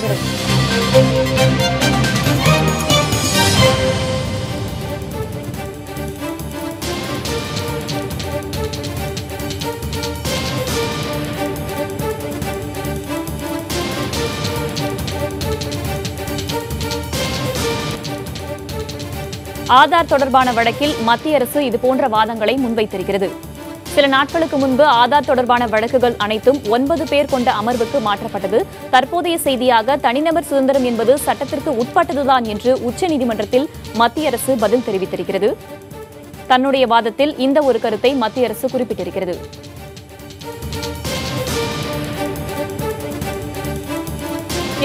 சார்ந்திருக்கும் ஆதார் தொடர்பான வழக்கில் மத்திய அரசு இதுபோன்ற வாதங்களை முன்வைத்திருக்கிறது. சில நாட்களுக்கு முன்பு ஆதார் தொடர்பான வழக்குகள் அனைத்தும் ஒன்பது பேர் கொண்ட அமர்வுக்கு மாற்றப்பட்டது. தற்போதைய செய்தியாக தனிநபர் சுதந்திரம் என்பது சட்டத்திற்கு உட்பட்டதுதான் என்று உச்சநீதிமன்றத்தில் மத்திய அரசு பதில் தெரிவித்திருக்கிறது. தன்னுடைய வாதத்தில் இந்த ஒரு கருத்தை மத்திய அரசு குறிப்பிட்டிருக்கிறது.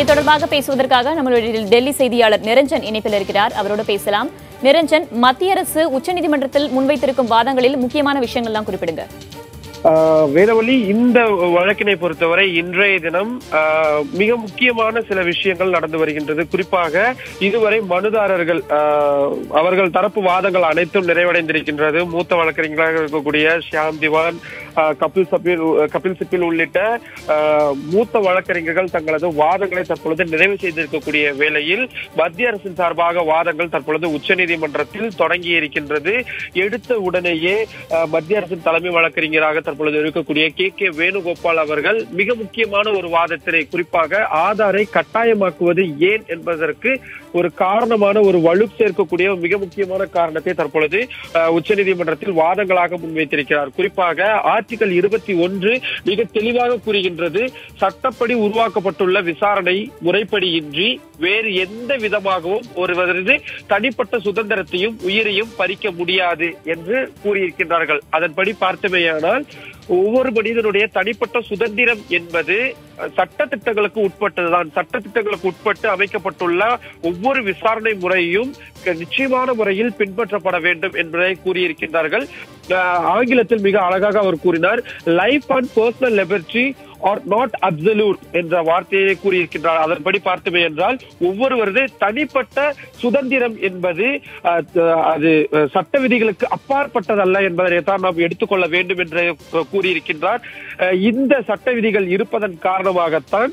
இது தொடர்பாக பேசுவதற்காக நம்மளுடைய டெல்லி செய்தியாளர் நிரஞ்சன் இணைப்பில் இருக்கிறார். அவரோடு பேசலாம். நிரஞ்சன் மத்திய அரசு உச்சநீதிமன்றத்தில் முன்வைத்திருக்கும் வாதங்களில் முக்கியமான விஷயங்கள்லாம் குறிப்பிடுங்க. ஆஹ் வேதவழி இந்த வழக்கினை பொறுத்தவரை இன்றைய தினம் மிக முக்கியமான சில விஷயங்கள் நடந்து வருகின்றது. குறிப்பாக இதுவரை மனுதாரர்கள் அவர்கள் தரப்பு வாதங்கள் அனைத்தும் நிறைவடைந்திருக்கின்றது. மூத்த வழக்கறிஞர்களாக இருக்கக்கூடிய ஷியாம் திவான் கபில் சபில் கபில் சிபில் உள்ளிட்ட மூத்த வழக்கறிஞர்கள் தங்களது வாதங்களை தற்பொழுது நிறைவு செய்திருக்கக்கூடிய வேளையில் மத்திய அரசின் சார்பாக வாதங்கள் தற்பொழுது உச்சநீதிமன்றத்தில் தொடங்கி இருக்கின்றது. எடுத்த உடனேயே மத்திய அரசின் தலைமை வழக்கறிஞராக தற்பொழுது இருக்கக்கூடிய கே. கே. வேணுகோபால் அவர்கள் மிக முக்கியமான ஒரு வாதத்தினை குறிப்பாக ஆதாரை கட்டாயமாக்குவது ஏன் என்பதற்கு ஒரு காரணமான ஒரு வலு சேர்க்கக்கூடிய மிக முக்கியமான காரணத்தை தற்பொழுது உச்சநீதிமன்றத்தில் வாதங்களாக முன்வைத்திருக்கிறார். குறிப்பாக ஆர். ஆர்டிகல் இருபத்தி ஒன்று மிக தெளிவாக கூறுகின்றது. சட்டப்படி உருவாக்கப்பட்டுள்ள விசாரணை முறைப்படியின்றி வேறு எந்த விதமாகவும் ஒருவரது தனிப்பட்ட சுதந்திரத்தையும் உயிரையும் பறிக்க முடியாது என்று கூறியிருக்கின்றார்கள். அதன்படி பார்த்தமேயானால் ஒவ்வொரு மனிதனுடைய தனிப்பட்ட சுதந்திரம் என்பது சட்ட திட்டங்களுக்கு உட்பட்டதுதான். சட்ட திட்டங்களுக்கு உட்பட்டு அமைக்கப்பட்டுள்ள ஒவ்வொரு விசாரணை முறையும் நிச்சயமான முறையில் பின்பற்றப்பட வேண்டும் என்பதை கூறியிருக்கின்றார்கள். ஆங்கிலத்தில் மிக அழகாக அவர் கூறினார் life and personal liberty are not absolute என்ற வார்த்தையை கூறியிருக்கின்றார். அதன்படி பார்த்துமே என்றால் ஒவ்வொருவரது தனிப்பட்ட சுதந்திரம் என்பது அஹ், அது சட்ட விதிகளுக்கு அப்பாற்பட்டதல்ல என்பதை தான் நாம் எடுத்துக்கொள்ள வேண்டும் என்று கூறியிருக்கின்றார். இந்த சட்ட விதிகள் இருப்பதன் காரணமாகத்தான்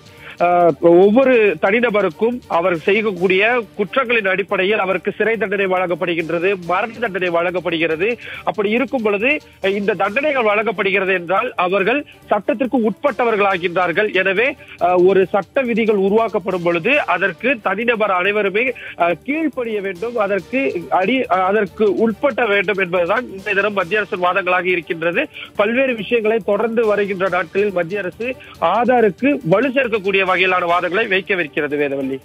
ஒவ்வொரு தனிநபருக்கும் அவர் செய்யக்கூடிய குற்றங்களின் அடிப்படையில் அவருக்கு சிறை தண்டனை வழங்கப்படுகின்றது மரண தண்டனை வழங்கப்படுகிறது. அப்படி இருக்கும் பொழுது இந்த தண்டனைகள் வழங்கப்படுகிறது என்றால் அவர்கள் சட்டத்திற்கு உட்பட்டவர்களாகின்றார்கள். எனவே ஒரு சட்ட விதிகள் உருவாக்கப்படும் பொழுது அதற்கு தனிநபர் அனைவருமே அஹ், கீழ்ப்படிய வேண்டும் அதற்கு அடி அதற்கு உட்பட்ட வேண்டும் என்பதுதான் இந்த தினம் மத்திய அரசின் வாதங்களாக இருக்கின்றது. பல்வேறு விஷயங்களை தொடர்ந்து வருகின்ற நாட்களில் மத்திய அரசு ஆதாருக்கு வலு சேர்க்கக்கூடிய வகையிலான வாதங்களை வைக்கவிருக்கிறது வேதவல்லி.